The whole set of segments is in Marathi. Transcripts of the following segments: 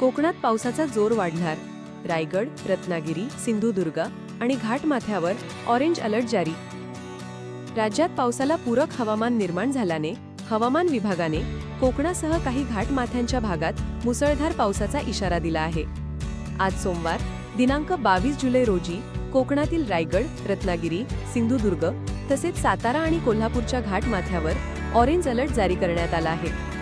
कोकणात पावसाचा जोर वाढणार. रायगड रत्नागिरी सिंधुदुर्ग आणि घाटमाथ्यावर ऑरेंज अलर्ट जारी. राज्यात पावसाला पूरक हवामान निर्माण झाल्याने हवामान विभागाने कोकणासह काही घाटमाथ्यांच्या भागात मुसळधार पावसाचा इशारा दिला आहे. आज सोमवार दिनांक बावीस जुलै रोजी कोकणातील रायगड रत्नागिरी सिंधुदुर्ग तसेच सातारा आणि कोल्हापूरच्या घाटमाथ्यावर ऑरेंज अलर्ट जारी करण्यात आला आहे.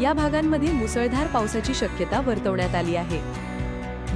या भागांमध्ये मुसळधार पावसाची शक्यता वर्तवण्यात आली आहे.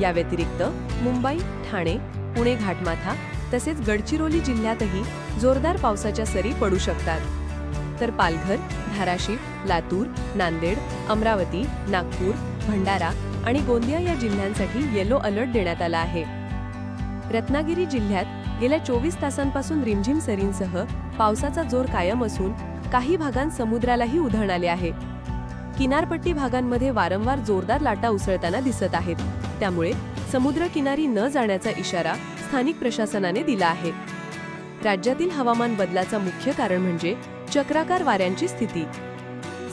या व्यतिरिक्त मुंबई ठाणे पुणे घाटमाथा तसेच गडचिरोली जिल्ह्यातही जोरदार पावसाच्या सरी पडू शकतात. तर पालघर धाराशिव लातूर नांदेड अमरावती नागपूर भंडारा आणि गोंदिया या जिल्ह्यांसाठी येलो अलर्ट देण्यात आला आहे. रत्नागिरी जिल्ह्यात गेल्या चोवीस तासांपासून रिमझिम सरींसह पावसाचा जोर कायम असून काही भागांत समुद्रालाही उधळ आले आहे. किनारपट्टी भागांमध्ये वारंवार जोरदार लाटा उसळताना दिसत आहेत. त्यामुळे समुद्र किनारी न जाण्याचा इशारा स्थानिक प्रशासनाने दिला आहे. राज्यातील हवामान बदलाचा मुख्य कारण म्हणजे चक्राकार वाऱ्यांची स्थिती.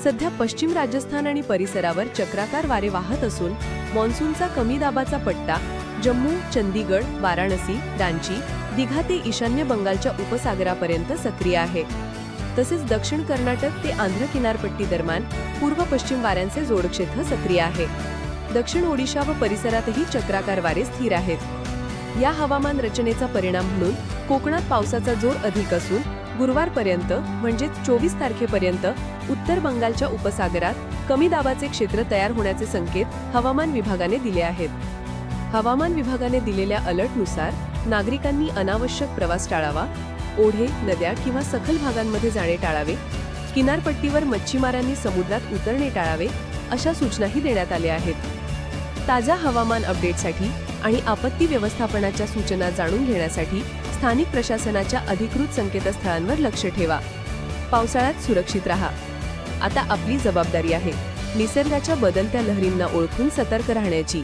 सध्या पश्चिम राजस्थान आणि परिसरावर चक्राकार वारे वाहत असून मॉन्सूनचा कमी दाबाचा पट्टा जम्मू चंदीगड वाराणसी रांची दिघा ते ईशान्य बंगालच्या उपसागरापर्यंत सक्रिय आहे. तसेच दक्षिण कर्नाटक ते आंध्र किनारपट्टी दरम्यान पूर्व पश्चिम वाऱ्यांचे जोडक्षेत्र सक्रिय आहे. दक्षिण ओडिशा व परिसरातही चक्राकार वारे स्थिर आहेत. या हवामान रचनेचा परिणाम म्हणून कोकणात पावसाचा जोर अधिक असून गुरुवारपर्यंत म्हणजेच चोवीस तारखेपर्यंत उत्तर बंगालच्या उपसागरात कमी दाबाचे क्षेत्र तयार होण्याचे संकेत हवामान विभागाने दिले आहेत. हवामान विभागाने दिलेल्या अलर्टनुसार नागरिकांनी अनावश्यक प्रवास टाळावा ओढे नद्या किंवा सखल भागांमध्ये जाणे टाळावे किनारपट्टीवर मच्छीमारांनी समुद्रात उतरणे टाळावे अशा सूचनाही देण्यात आल्या आहेत. ताज्या हवामान अपडेटसाठी आणि आपत्ती व्यवस्थापनाच्या सूचना जाणून घेण्यासाठी स्थानिक प्रशासनाच्या अधिकृत संकेतस्थळांवर लक्ष ठेवा. पावसाळ्यात सुरक्षित राहा. आता आपली जबाबदारी आहे निसर्गाच्या बदलत्या लहरींना ओळखून सतर्क राहण्याची.